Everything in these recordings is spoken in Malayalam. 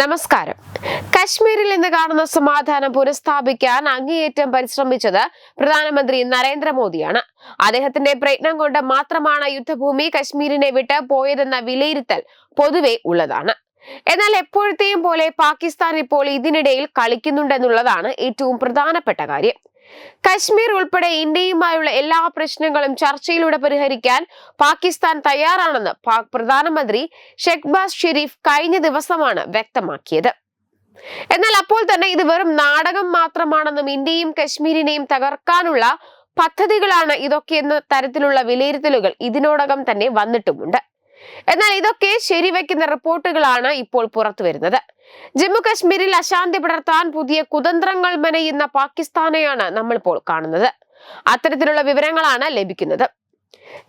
നമസ്കാരം. കശ്മീരിൽ ഇന്ന് കാണുന്ന സമാധാനം പുനഃസ്ഥാപിക്കാൻ അങ്ങേയറ്റം പരിശ്രമിച്ചത് പ്രധാനമന്ത്രി നരേന്ദ്രമോദിയാണ്. അദ്ദേഹത്തിന്റെ പ്രയത്നം കൊണ്ട് മാത്രമാണ് യുദ്ധഭൂമി കശ്മീരിനെ വിട്ട് പോയതെന്ന വിലയിരുത്തൽ പൊതുവെ ഉള്ളതാണ്. എന്നാൽ എപ്പോഴത്തെയും പോലെ പാകിസ്ഥാൻ ഇപ്പോൾ ഇതിനിടയിൽ കളിക്കുന്നുണ്ടെന്നുള്ളതാണ് ഏറ്റവും പ്രധാനപ്പെട്ട കാര്യം. കശ്മീർ ഉൾപ്പെടെ ഇന്ത്യയുമായുള്ള എല്ലാ പ്രശ്നങ്ങളും ചർച്ചയിലൂടെ പരിഹരിക്കാൻ പാകിസ്ഥാൻ തയ്യാറാണെന്ന് പാക് പ്രധാനമന്ത്രി ഷെഖ്ബാസ് ഷെരീഫ് കഴിഞ്ഞ ദിവസമാണ് വ്യക്തമാക്കിയത്. എന്നാൽ അപ്പോൾ തന്നെ ഇത് വെറും നാടകം മാത്രമാണെന്നും ഇന്ത്യയും കശ്മീരിനെയും തകർക്കാനുള്ള പദ്ധതികളാണ് ഇതൊക്കെ എന്ന തരത്തിലുള്ള വിലയിരുത്തലുകൾ ഇതിനോടകം തന്നെ വന്നിട്ടുമുണ്ട്. എന്നാൽ ഇതൊക്കെ ശരിവെക്കുന്ന റിപ്പോർട്ടുകളാണ് ഇപ്പോൾ പുറത്തു വരുന്നത്. ജമ്മു കശ്മീരിൽ അശാന്തി പടർത്താൻ പുതിയ കുതന്ത്രങ്ങൾ മെനയുന്ന പാകിസ്ഥാനെയാണ് നമ്മളിപ്പോൾ കാണുന്നത്. അത്തരത്തിലുള്ള വിവരങ്ങളാണ് ലഭിക്കുന്നത്.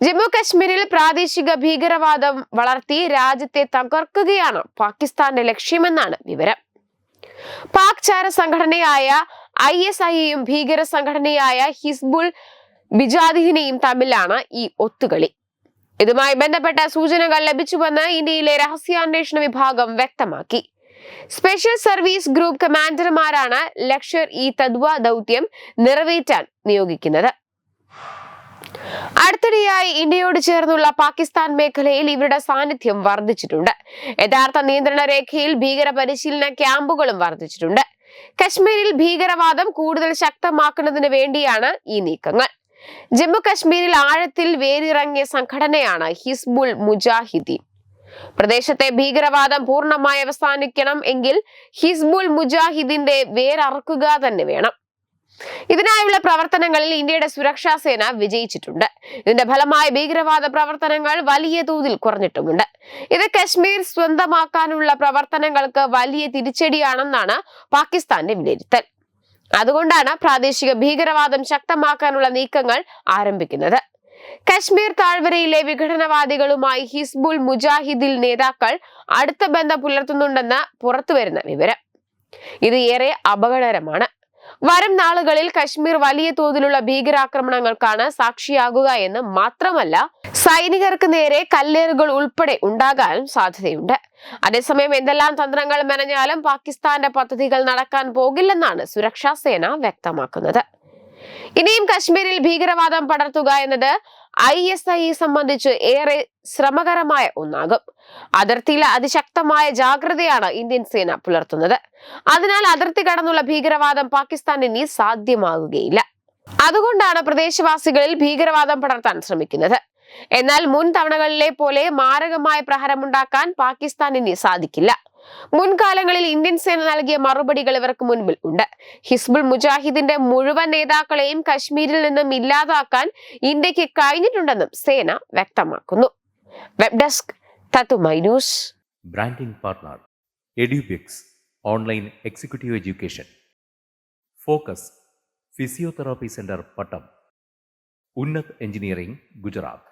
ജമ്മു കശ്മീരിൽ പ്രാദേശിക ഭീകരവാദം വളർത്തി രാജ്യത്തെ തകർക്കുകയാണ് പാകിസ്ഥാന്റെ ലക്ഷ്യമെന്നാണ് വിവരം. പാക് ചാര സംഘടനയായ ഐ എസ് ഐയും ഭീകര സംഘടനയായ ഹിസ്ബുൾ ബിജാദിഹിനെയും തമ്മിലാണ് ഈ ഒത്തുകളി. ഇതുമായി ബന്ധപ്പെട്ട സൂചനകൾ ലഭിച്ചുവെന്ന് ഇന്ത്യയിലെ രഹസ്യാന്വേഷണ വിഭാഗം വ്യക്തമാക്കി. സ്പെഷ്യൽ സർവീസ് ഗ്രൂപ്പ് കമാൻഡർമാരാണ് ലക്ഷർ ഈ തദ്വ ദൗത്യം നിറവേറ്റാൻ നിയോഗിക്കുന്നത്. അടുത്തിടെയായി ഇന്ത്യയോട് ചേർന്നുള്ള പാകിസ്ഥാൻ മേഖലയിൽ ഇവരുടെ സാന്നിധ്യം വർദ്ധിച്ചിട്ടുണ്ട്. യഥാർത്ഥ നിയന്ത്രണ രേഖയിൽ ഭീകര പരിശീലന ക്യാമ്പുകളും വർദ്ധിച്ചിട്ടുണ്ട്. കശ്മീരിൽ ഭീകരവാദം കൂടുതൽ ശക്തമാക്കുന്നതിന് വേണ്ടിയാണ് ഈ നീക്കങ്ങൾ. ജമ്മു കശ്മീരിൽ ആഴത്തിൽ വേരിറങ്ങിയ സംഘടനയാണ് ഹിസ്ബുൾ മുജാഹിദീൻ. പ്രദേശത്തെ ഭീകരവാദം പൂർണമായി അവസാനിക്കണം എങ്കിൽ ഹിസ്ബുൾ മുജാഹിദിന്റെ വേരറുക്കുക തന്നെ വേണം. ഇതിനായുള്ള പ്രവർത്തനങ്ങളിൽ ഇന്ത്യയുടെ സുരക്ഷാ സേന വിജയിച്ചിട്ടുണ്ട്. ഇതിന്റെ ഫലമായി ഭീകരവാദ പ്രവർത്തനങ്ങൾ വലിയ തോതിൽ കുറഞ്ഞിട്ടുമുണ്ട്. ഇത് കശ്മീർ സ്വന്തമാക്കാനുള്ള പ്രവർത്തനങ്ങൾക്ക് വലിയ തിരിച്ചടിയാണെന്നാണ് പാകിസ്ഥാന്റെ വിലയിരുത്തൽ. അതുകൊണ്ടാണ് പ്രാദേശിക ഭീകരവാദം ശക്തമാക്കാനുള്ള നീക്കങ്ങൾ ആരംഭിക്കുന്നത്. കശ്മീർ താഴ്വരയിലെ വിഘടനവാദികളുമായി ഹിസ്ബുൾ മുജാഹിദിൽ നേതാക്കൾ അടുത്ത ബന്ധം പുലർത്തുന്നുണ്ടെന്ന് പുറത്തുവരുന്ന വിവരം. ഇത് ഏറെ അപകടകരമാണ്. വരും നാളുകളിൽ കശ്മീർ വലിയ തോതിലുള്ള ഭീകരാക്രമണങ്ങൾക്കാണ് സാക്ഷിയാകുക എന്ന് മാത്രമല്ല സൈനികർക്ക് നേരെ കല്ലേറുകൾ ഉൾപ്പെടെ ഉണ്ടാകാനും സാധ്യതയുണ്ട്. അതേസമയം എന്തെല്ലാം തന്ത്രങ്ങൾ മെനഞ്ഞാലും പാകിസ്ഥാന്റെ പദ്ധതികൾ നടക്കാൻ പോകില്ലെന്നാണ് സുരക്ഷാ സേന വ്യക്തമാക്കുന്നത്. ഇനിയും കശ്മീരിൽ ഭീകരവാദം പടർത്തുക എന്നത് ഐ എസ് ഐ സംബന്ധിച്ച് ഏറെ ശ്രമകരമായ ഒന്നാകും. അതിർത്തിയിൽ അതിശക്തമായ ജാഗ്രതയാണ് ഇന്ത്യൻ സേന പുലർത്തുന്നത്. അതിനാൽ അതിർത്തി കടന്നുള്ള ഭീകരവാദം പാകിസ്ഥാൻ ഇനി സാധ്യമാകുകയില്ല. അതുകൊണ്ടാണ് പ്രദേശവാസികളിൽ ഭീകരവാദം പടർത്താൻ ശ്രമിക്കുന്നത്. എന്നാൽ മുൻ തവണകളിലെ പോലെ മാരകമായ പ്രഹരമുണ്ടാക്കാൻ പാകിസ്ഥാൻ ഇനി സാധിക്കില്ല. മുൻകാലങ്ങളിൽ ഇന്ത്യൻ സേന നൽകിയ മറുപടികൾ ഇവർക്ക് മുൻപിൽ ഉണ്ട്. ഹിസ്ബുൾ മുജാഹിദിന്റെ മുഴുവൻ നേതാക്കളെയും കശ്മീരിൽ നിന്നും ഇല്ലാതാക്കാൻ ഇന്ത്യയ്ക്ക് കഴിഞ്ഞിട്ടുണ്ടെന്നും സേന വ്യക്തമാക്കുന്നു. Web desk Thathumai news. Branding partner Edubix online executive education. Focus physiotherapy centre Pattom. Unnath engineering Gujarat.